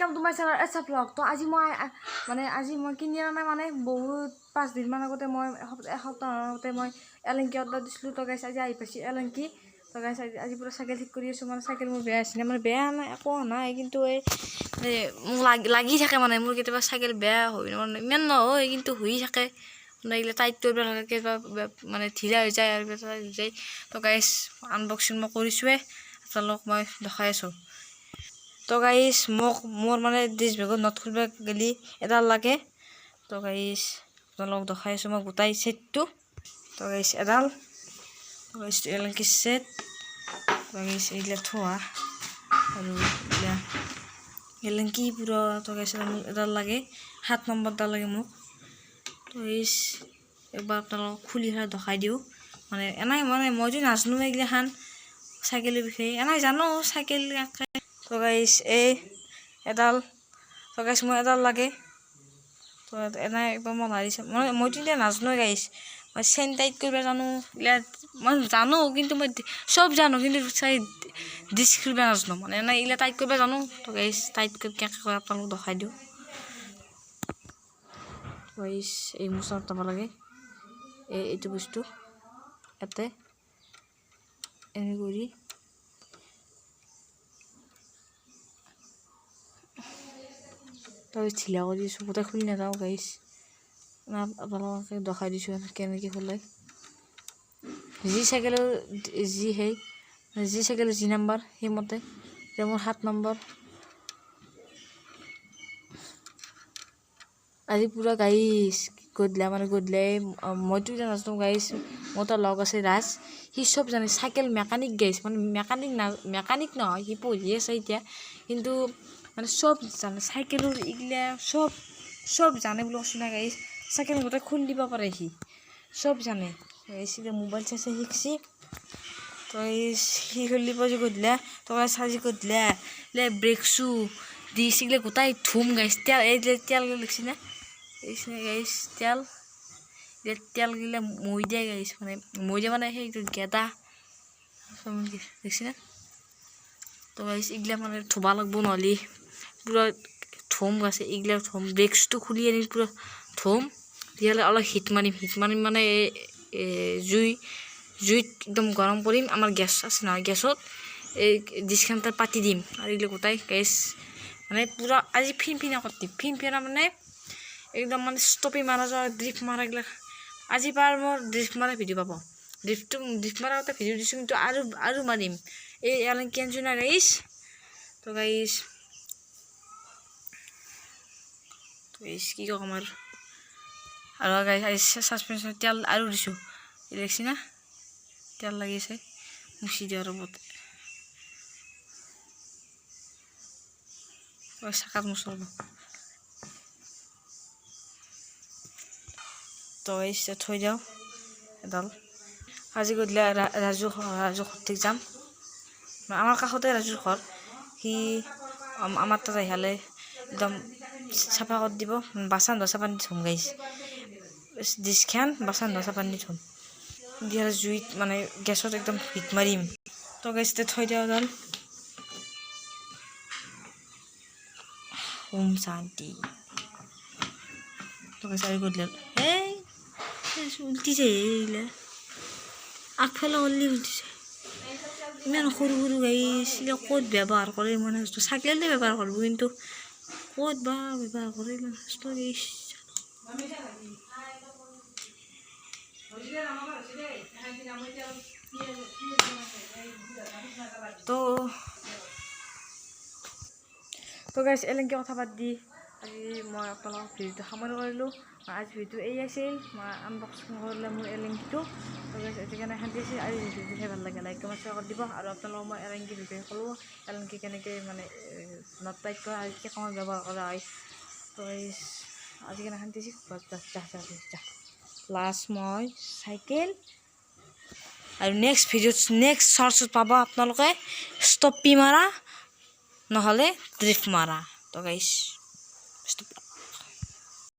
Welcome to my channel S blog তো আজি মই মানে আজি মই কিনি অনা মানে বহুত পাঁচদিনমান আগতে মই এসপ্তাহ এসপ্তাহৰ আগতে মই এলেংকি অৰ্ডাৰ দিছিলোঁ। তো গাইছ আজি আহি পাইছে এলেংকি। তো গাইছ আজি পূৰা চাইকেল ঠিক কৰি আছোঁ। মানে চাইকেল মোৰ বেয়া আছিলে। মানে বেয়া নাই, একো নাই। কিন্তু এই মোক লাগি লাগি থাকে মানে। মোৰ কেতিয়াবা চাইকেল বেয়া হৈ মানে ইমান নহয়, কিন্তু হৈ থাকে। মানে এইগিলা টাইট কৰিব লাগে কেতিয়াবা মানে ঢিলা হৈ যায় আৰু যায়। তো গাইছ আনবক্সিং মই কৰিছোঁৱে আপোনালোকক মই দেখাই আছোঁ। তো গাইছ মোক, মোৰ মানে ডিছ বেগত নট খুলিব গেলি এডাল লাগে। তো গাইছ আপোনালোকক দেখাই আছোঁ মই গোটাই ছেটটো তো গাইছ এডাল। তো গাইছ এলাকি ছেট তো গাইছ এইগিলা থোৱা। আৰু এইগিলা এলাকি পুৰা। তো গাইছ মোক এডাল লাগে। সাত নম্বৰডাল লাগে মোক। তো গাইছ একবাৰ আপোনালোকক খুলি পেলাই দেখাই দিওঁ। মানে এনাই মানে মইতো নাজানো এইগিলাখান চাইকেলৰ বিষয়ে। এনাই জানো, চাইকেল তো এই এডাল তো গাইছ মই এডাল লাগে। তো এনাই একবাৰ মই মাৰিছে মই মইতো এতিয়া নাজানো গাইছ। মই চেন টাইট কৰিব জানো মই জানো, কিন্তু মই চব জানো, কিন্তু চাই ডিছ খুলিব নাজানো। মানে এনে এইগিলা টাইট কৰিব জানো। তো গাইছ, টাইট কৰি কেনেকৈ কৰে আপোনালোকক দেখাই দিওঁ। গাইছ, এই মোচাত যাব লাগে। এই এইটো বস্তু, ইয়াতে। এনে কৰি ঢিলা কৰি দিছোঁ গোটেই খুলি নাযাওঁ গাইছ আপোনালোকে দেখাই দিছোঁ কেনেকৈ খোলে যি চাইকেলৰ যি সেই যি চাইকেলৰ যি নাম্বাৰ সেইমতে এতিয়া মোৰ সাত নম্বৰ আজি পূৰা গাইছ গধূলা মানে গধূলাই মইতো এতিয়া নাজানো গাইছ মোৰ এটা লগ আছে ৰাজ। সি চব জানে, চাইকেল মেকানিক গাইছ মানে মেকানিক না, মেকানিক নহয়, সি পঢ়ি আছে এতিয়া। কিন্তু মানে চব জানে চাইকেলৰ এইগিলা চব চব জানে বুলি গাইছ চাইকেল গোটেই খুলি দিব পাৰে সি। চব জানে। এতিয়া মোবাইল চাই শিকছি তো এই সি খুলি পাইছে গধূলা তো গাইছ আজি গধূলা লে ব্ৰেক শ্বু দি চিগলে গোটাই ধুম গাইছ। তেল, এই যে তেল লিখছি না, এই গাইছ তেল। এতিয়া তেল গিলা মই দিয়া গাইছ মানে মই দিয়া মানে সেইটো গেদা দেখছি না। তো গাইছ এইগিলা মানে ধুব লাগব নহ'লে পূৰা ধুম গাছে এইগিলা ধুম ব্ৰেকছটো খুলি আনি পূৰা ধুম তেতিয়াহ'লে অলপ হিট মাৰিম হিট মাৰিম মানে জুই, জুইত একদম গৰম কৰিম, আমাৰ গেছ আছে নহয়, গেছত এই ডিছখান পাতি দিম, আৰু এইগিলা গোটাই গেছ মানে পূৰা আজি ফিন ফিনা কৰি দিম, ফিন ফিনা মানে একদম মানে ষ্টপি মাৰা যোৱা ড্ৰিফ্ট মাৰাগিলা আজি পাৰ মোৰ ড্ৰিফ্ট মাৰা ভিডিঅ' পাব ড্ৰিফ্টটো ড্ৰিফ্ট মাৰা এটা ভিডিঅ' দিছোঁ, কিন্তু আৰু আৰু মাৰিম, এই এলান কেনজুনা গাইছ, তো গাইছ গাইছ কি ক'ম আৰু। গাইছ আজি তেল আৰু দিছোঁ। দেখছি না, তেল লাগিছে মুচি দিওঁ আৰু বতে চাকাত মুচল তো এই থৈ দিওঁ, এডাল। আজি গধূলি ৰাজু ৰাজু ঘৰতে যাম। আমাৰ কাষতে ৰাজুৰ ঘৰ। সি, আম- আমাৰ তাত আহিলে একদম চাফা কৰি দিব। বাচন ধোৱা দি ধুম গাইছ ডিছখান বাচন ধোৱা দি ধুম দিয়া জুইত মানে গেছত একদম হিট মাৰিম। তো গাইছ থৈ দিওঁ এডাল ওম শান্তি। তো গাইছ আৰু গধূলি এই উল্টিছে এইগিলা আগফালে অললি উল্টিছে। ইমান সৰু সৰু গাইছ ক'ত ব্যৱহাৰ কৰে মানে চাইকেলতে ব্যৱহাৰ কৰিব, কিন্তু ক'ত বা ব্যৱহাৰ কৰে ইমান বস্তু গাইছ তো গাইস গাইছ কি কথা পাতি দি আজি মই আপোনালোকক ভিডিঅ'টো সামৰি কৰিলোঁ আজি ভিডিঅ'টো এই আছিল মই আনবক্সিং কৰিলে মোৰ এলেংকিটো এতিয়া কেনে শান্তি আছিল আজি ভিডিঅ'টো ভালো লাগে। লাইক কমেণ্ট শ্বেয়াৰ কৰি দিব। আৰু আপোনালোকক মই এলেংকি বিষয়ে ক'লোঁ। এলেংকি কেনেকৈ মানে নট টাইট কৰা আৰু কি ব্যৱহাৰ কৰা হয়। তো আজি কেনে শান্তি লাষ্ট মই চাইকেল আৰু নেক্সট ভিডিঅ'ত নেক্সট চৰ্টছত পাব আপোনালোকে ষ্টপি মাৰা, নহ'লে ড্ৰিফ্ট মাৰা। তো গাইছ